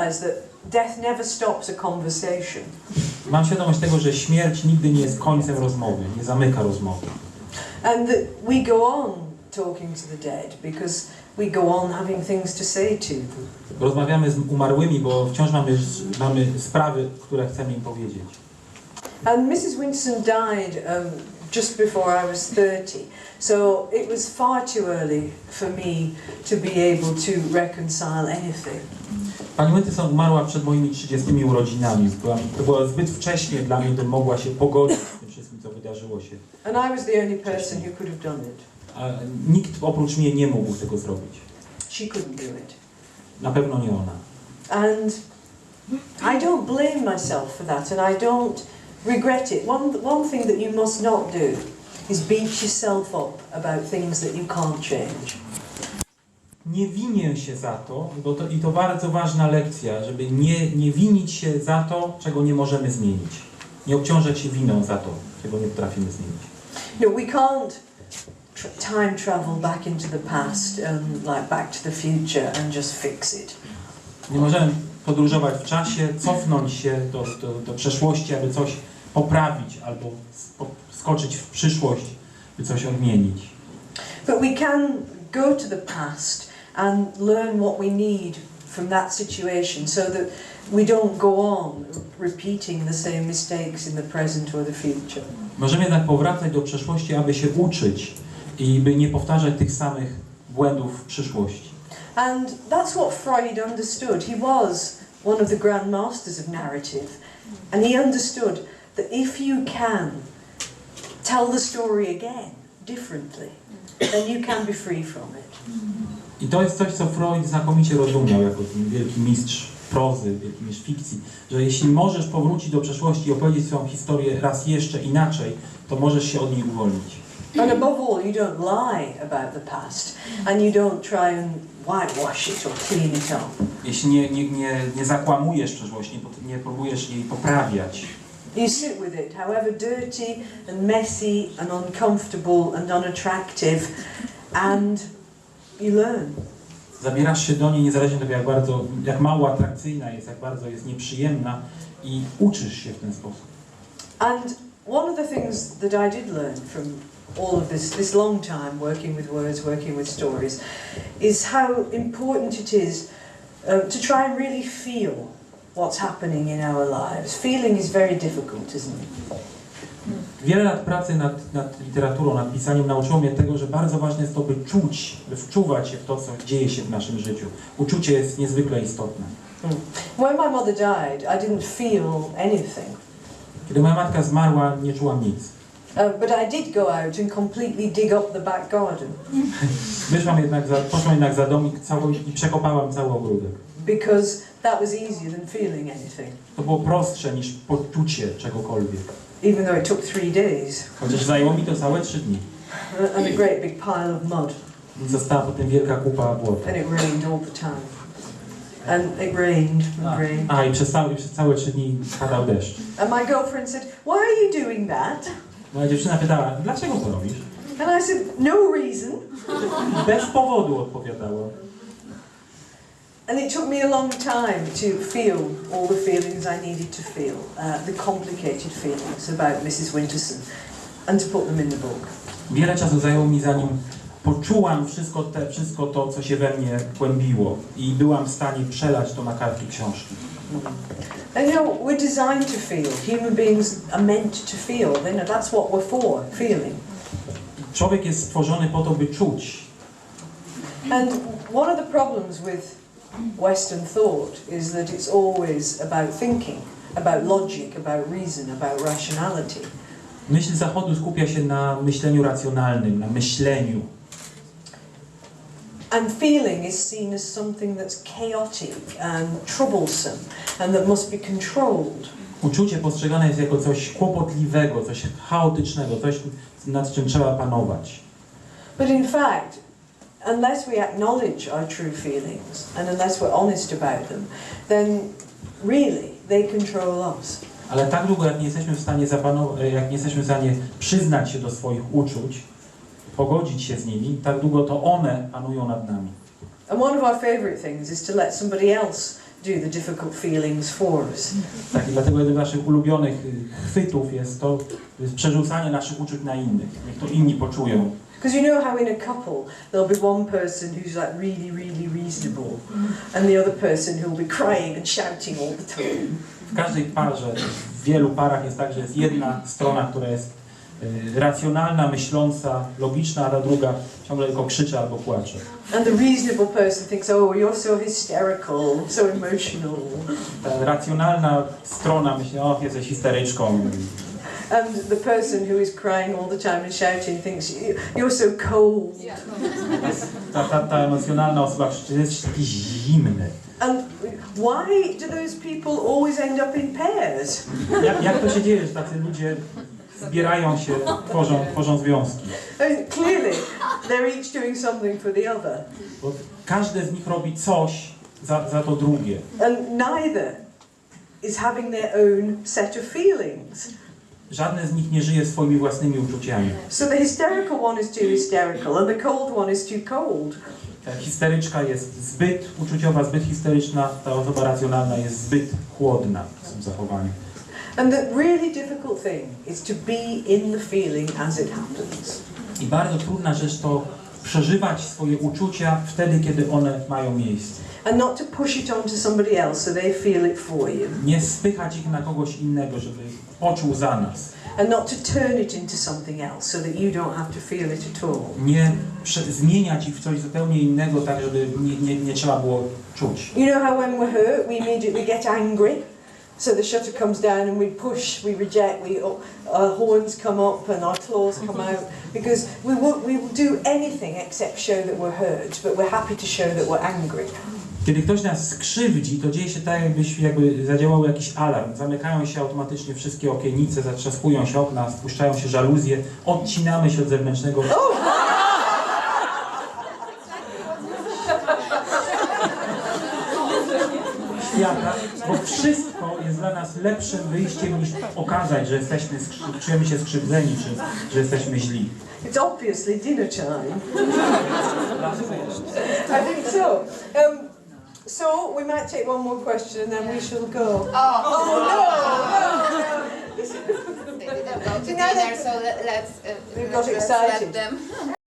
realize that death never stops a conversation. Mam świadomość tego, że śmierć nigdy nie jest końcem rozmowy, nie zamyka rozmowy. And that we go on talking to the dead because we go on having things to say to them. Rozmawiamy z umarłymi, bo wciąż mamy, mamy sprawy, które chcemy im powiedzieć. And Mrs. Winston died um, just before I was 30, so it was far too early for me to be able to reconcile anything. Pani Winterson umarła przed moimi 30 urodzinami. Byłam, to było zbyt wcześnie dla mnie, bym mogła się pogodzić z tym wszystkim, co wydarzyło się. And I was the only person who could have done it. A nikt oprócz mnie nie mógł tego zrobić. She couldn't do it. Na pewno nie ona. And I don't blame myself for that, and I don't regret it. One, one thing that you must not do is beat yourself up about things that you can't change. Nie winię się za to, bo to, i to bardzo ważna lekcja, żeby nie, nie winić się za to, czego nie możemy zmienić. Nie obciążać się winą za to, czego nie potrafimy zmienić. No, we can't time travel back into the past and like back to the future and just fix it. Nie możemy podróżować w czasie, cofnąć się do, do, do przeszłości, aby coś poprawić, albo sk- skoczyć w przyszłość, by coś odmienić. But we can go to the past and learn what we need from that situation so that we don't go on repeating the same mistakes in the present or the future. Możemy jednak powracać do przeszłości, aby się uczyć i by nie powtarzać tych samych błędów w przyszłości. And that's what Freud understood. He was one of the grand masters of narrative. And he understood that if you can tell the story again differently, then you can be free from it. I to jest coś, co Freud znakomicie rozumiał jako ten wielki mistrz prozy, wielki mistrz fikcji, że jeśli możesz powrócić do przeszłości i opowiedzieć swoją historię raz jeszcze inaczej, to możesz się od niej uwolnić. And above all, you don't lie about the past and you don't try and whitewash it or clean it up. Jeśli nie, nie, nie, nie zakłamujesz przeszłości, nie, nie próbujesz jej poprawiać, You sit with it, however dirty and messy and uncomfortable and unattractive, and you learn. zabierasz się do niej niezależnie od tego, jak bardzo, jak mało atrakcyjna jest, jak bardzo jest nieprzyjemna i uczysz się w ten sposób. And one of the things that I did learn from all of this, this long time working with words, working with stories, is how important it is um, to try and really feel what's happening in our lives. Feeling is very difficult, isn't it? Wiele lat pracy nad, nad literaturą, nad pisaniem nauczyło mnie tego, że bardzo ważne jest to, by czuć, by wczuwać się w to, co dzieje się w naszym życiu. Uczucie jest niezwykle istotne. When my mother died, I didn't feel anything. Kiedy moja matka zmarła, nie czułam nic. Uh, but I did go out and completely dig up the back garden Wyszłam jednak za, poszłam jednak za domik cały, i przekopałam cały ogródek. Because that was easier than feeling anything, To było prostsze niż poczucie czegokolwiek. even though it took three days Chociaż zajęło mi to całe trzy dni. and a great big pile of mud. Została potem wielka kupa błota. And it rained all the time. And it rained and rained. A i przez całe, przez całe trzy dni padał deszcz. And my girlfriend said, Why are you doing that? Moja dziewczyna pytała, dlaczego to robisz? And I said, No reason. Bez powodu odpowiadała. And it took me a long time to feel all the feelings I needed to feel, uh, the complicated feelings about Mrs. Winterson, and to put them in the book. Wiele czasu zajęło mi zanim poczułam wszystko, te, wszystko to, co się we mnie kłębiło i byłam w stanie przelać to na kartki książki. And you know, we're designed to feel. Human beings are meant to feel. You know, that's what we're for, feeling. Człowiek jest stworzony po to, by czuć. And one of the problems with Western thought is that it's always about thinking, about logic, about reason, about rationality. Myśl Zachodu skupia się na myśleniu racjonalnym, na myśleniu. And feeling is seen as something that's chaotic and troublesome and that must be controlled. Uczucie postrzegane jest jako coś kłopotliwego, coś chaotycznego, coś nad czym trzeba panować. But in fact, unless we acknowledge our true feelings and unless we're honest about them, then really they control us. Ale tak długo, jak nie jesteśmy w stanie zapanować, jak nie jesteśmy w stanie przyznać się do swoich uczuć, pogodzić się z nimi, tak długo to one panują nad nami. And one of our favourite things is to let somebody else do the difficult feelings for us. Tak, i dlatego jednym z naszych ulubionych y, chwytów jest to jest przerzucanie naszych uczuć na innych. Niech to inni poczują. Because you know how in a couple there'll be one person who's like really, really reasonable, and the other person who'll be crying and shouting all the time. W każdej parze, w wielu parach jest tak, że jest jedna strona, która jest y, racjonalna, myśląca, logiczna, a ta druga ciągle tylko krzyczy albo płacze. And the reasonable person thinks, oh, you're so hysterical, so emotional. Ta racjonalna strona myśli, o, jesteś histeryczką. And the person who is crying all the time and shouting thinks, "You- you're so cold. Ta, ta, ta emocjonalna osoba krzyczy, jesteś taki zimny. And why do those people always end up in pairs? Jak, jak to się dzieje, że tacy ludzie zbierają się, tworzą, tworzą związki? I mean, clearly, they're each doing something for the other. Bo każde z nich robi coś za, za to drugie. And neither is having their own set of feelings. Żadne z nich nie żyje swoimi własnymi uczuciami. So the hysterical one is too hysterical, and the cold one is too cold. Ta historyczka jest zbyt uczuciowa, zbyt historyczna, ta osoba racjonalna jest zbyt chłodna w swoim zachowaniu. And the really difficult thing is to be in the feeling as it happens. I bardzo trudna rzecz to przeżywać swoje uczucia wtedy, kiedy one mają miejsce. And not to push it onto somebody else so they feel it for you. Nie spychać ich na kogoś innego, żeby poczuł za nas. And not to turn it into something else so that you don't have to feel it at all. Nie zmieniać ich w coś zupełnie innego, tak żeby nie, nie, nie trzeba było czuć. You know how when we're hurt, we immediately get angry? So the shutter comes down and we push, we reject, we, oh, our horns come up and our claws come mm-hmm. out because we will, we will do anything except show that we're hurt, but we're happy to show that we're angry. Kiedy ktoś nas skrzywdzi, to dzieje się tak, jakbyś jakby zadziałał jakiś alarm. Zamykają się automatycznie wszystkie okiennice, zatrzaskują się okna, spuszczają się żaluzje, odcinamy się od zewnętrznego świata, bo wszystko jest dla nas lepszym wyjściem niż okazać, że jesteśmy czujemy się skrzywdzeni, czy że jesteśmy źli. It's obviously dinner time. I think so. Um, so we might take one more question and then we shall go. Oh, Oh no! no, no. they didn't go to See, now dinner, they- so let, let's, uh, let's excited. let them.